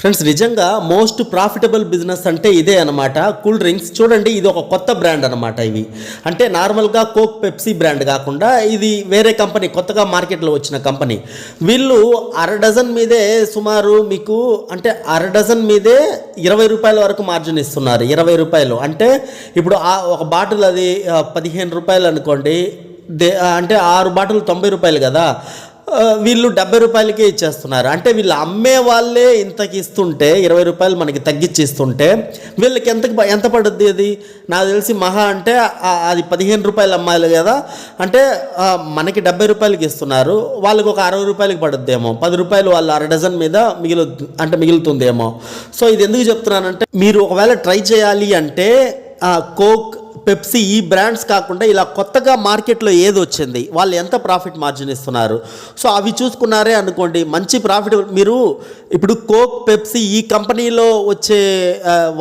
Friends నిజంగా most profitable business అంటే ఇదే అనమాట కూల్ డ్రింక్స్ చూడండి ఇది ఒక కొత్త బ్రాండ్ అనమాట ఇవి. అంటే నార్మల్గా కోక్ పెప్సీ బ్రాండ్ కాకుండా ఇది వేరే కంపెనీ కొత్తగా మార్కెట్లో వచ్చిన కంపెనీ వీళ్ళు అర డజన్ మీదే సుమారు మీకు అంటే అర డజన్ మీదే ఇరవై రూపాయల వరకు మార్జిన్ ఇస్తున్నారు. ఇరవై రూపాయలు. అంటే ఇప్పుడు ఆ ఒక బాటిల్ అది పదిహేను రూపాయలు అనుకోండి దే అంటే ఆరు బాటిల్ తొంభై రూపాయలు కదా. వీళ్ళు డెబ్బై రూపాయలకే ఇచ్చేస్తున్నారు. అంటే వీళ్ళు అమ్మే వాళ్ళే ఇంతకి ఇస్తుంటే ఇరవై రూపాయలు మనకి తగ్గించి ఇస్తుంటే వీళ్ళకి ఎంత ఎంత పడుద్ది అది? నాకు తెలిసి మహా అంటే అది పదిహేను రూపాయలు అమ్మాలి కదా. అంటే మనకి డెబ్బై రూపాయలకి ఇస్తున్నారు. వాళ్ళకి ఒక అరవై రూపాయలకి పడుద్దేమో. పది రూపాయలు వాళ్ళు అర డజన్ మీద మిగిలి అంటే మిగులుతుందేమో. సో ఇది ఎందుకు చెప్తున్నానంటే మీరు ఒకవేళ ట్రై చేయాలి అంటే కోక్ పెప్సీ ఈ బ్రాండ్స్ కాకుండా ఇలా కొత్తగా మార్కెట్లో ఏది వచ్చింది? వాళ్ళు ఎంత ప్రాఫిట్ మార్జిన్ ఇస్తున్నారు? సో అవి చూసుకున్నారే అనుకోండి మంచి ప్రాఫిట్ మీరు ఇప్పుడు కోక్ పెప్సీ ఈ కంపెనీలో వచ్చే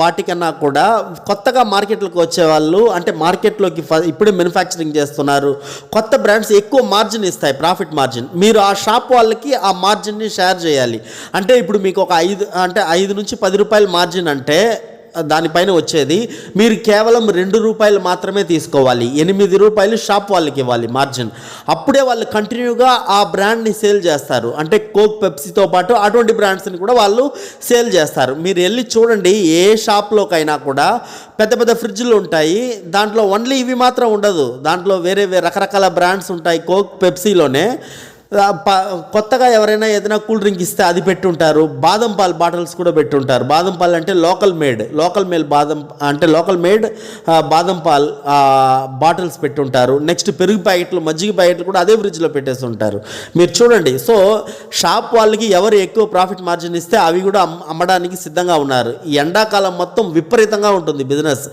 వాటికన్నా కూడా కొత్తగా మార్కెట్లోకి వచ్చే వాళ్ళు అంటే మార్కెట్లోకి ఇప్పుడే మ్యానుఫ్యాక్చరింగ్ చేస్తున్నారు కొత్త బ్రాండ్స్ ఎక్కువ మార్జిన్ ఇస్తాయి ప్రాఫిట్ మార్జిన్ మీరు ఆ షాప్ వాళ్ళకి ఆ మార్జిన్ని షేర్ చేయాలి. అంటే ఇప్పుడు మీకు ఒక ఐదు అంటే ఐదు నుంచి పది రూపాయల మార్జిన్ అంటే దానిపైన వచ్చేది మీరు కేవలం రెండు రూపాయలు మాత్రమే తీసుకోవాలి ఎనిమిది రూపాయలు షాప్ వాళ్ళకి ఇవ్వాలి మార్జిన్ అప్పుడే వాళ్ళు కంటిన్యూగా ఆ బ్రాండ్ని సేల్ చేస్తారు. అంటే కోక్ పెప్సీతో పాటు అటువంటి బ్రాండ్స్ని కూడా వాళ్ళు సేల్ చేస్తారు. మీరు వెళ్ళి చూడండి ఏ షాప్లోకైనా కూడా పెద్ద పెద్ద ఫ్రిడ్జ్లు ఉంటాయి దాంట్లో ఓన్లీ ఇవి మాత్రం ఉండదు. దాంట్లో వేరే వేరే రకరకాల బ్రాండ్స్ ఉంటాయి కోక్ పెప్సీలోనే కొత్తగా ఎవరైనా ఏదైనా కూల్ డ్రింక్ ఇస్తే అది పెట్టుంటారు. బాదం పాలు బాటిల్స్ కూడా పెట్టుంటారు. బాదం పాలు అంటే లోకల్ మేడ్. లోకల్ మేడ్ బాదం అంటే లోకల్ మేడ్ బాదం పాల్ బాటిల్స్ పెట్టుంటారు. నెక్స్ట్ పెరుగు ప్యాకెట్లు మజ్జిగ ప్యాకెట్లు కూడా అదే ఫ్రిడ్జ్లో పెట్టేసి ఉంటారు మీరు చూడండి. సో షాప్ వాళ్ళకి ఎవరు ఎక్కువ ప్రాఫిట్ మార్జిన్ ఇస్తే అవి కూడా అమ్మడానికి సిద్ధంగా ఉన్నారు. ఈ ఎండాకాలం మొత్తం విపరీతంగా ఉంటుంది బిజినెస్.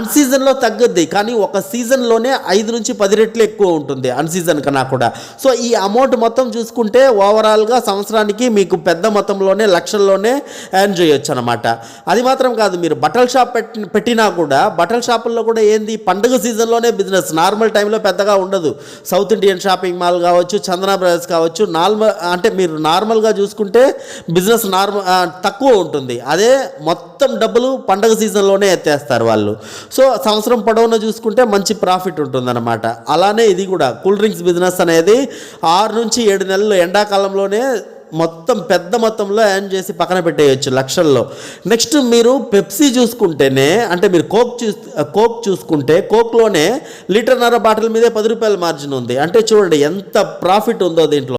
అన్ సీజన్లో తగ్గుద్ది కానీ ఒక సీజన్లోనే ఐదు నుంచి పది రెట్లు ఎక్కువ ఉంటుంది అన్ సీజన్ కన్నా కూడా. సో ఈ అమౌంట్ మొత్తం చూసుకుంటే ఓవరాల్గా సంవత్సరానికి మీకు పెద్ద మొత్తంలోనే లక్షల్లోనే ఎర్న్ చేయొచ్చు అనమాట అది మాత్రం కాదు మీరు బట్టల షాప్ పెట్టి పెట్టినా కూడా బట్టల షాపుల్లో కూడా ఏంది పండుగ సీజన్లోనే బిజినెస్ నార్మల్ టైంలో పెద్దగా ఉండదు. సౌత్ ఇండియన్ షాపింగ్ మాల్ కావచ్చు చందన బ్రదర్స్ కావచ్చు నార్మల్ అంటే మీరు నార్మల్గా చూసుకుంటే బిజినెస్ నార్మల్ తక్కువ ఉంటుంది. అదే మొత్తం డబ్బులు పండగ సీజన్లోనే ఎత్తేస్తారు వాళ్ళు. సో సంవత్సరం పొడవునా చూసుకుంటే మంచి ప్రాఫిట్ ఉంటుందన్నమాట. అలానే ఇది కూడా కూల్ డ్రింక్స్ బిజినెస్ అనేది ఆరు నుంచి ఏడు నెలలు ఎండాకాలంలోనే మొత్తం పెద్ద మొత్తంలో యాన్ చేసి పక్కన పెట్టేయచ్చు లక్షల్లో. నెక్స్ట్ మీరు పెప్సీ చూసుకుంటేనే అంటే మీరు కోక్ చూ కోక్ చూసుకుంటే కోక్లోనే లీటర్న్నర బాటిల్ మీదే పది రూపాయల మార్జిన్ ఉంది. అంటే చూడండి ఎంత ప్రాఫిట్ ఉందో దీంట్లో.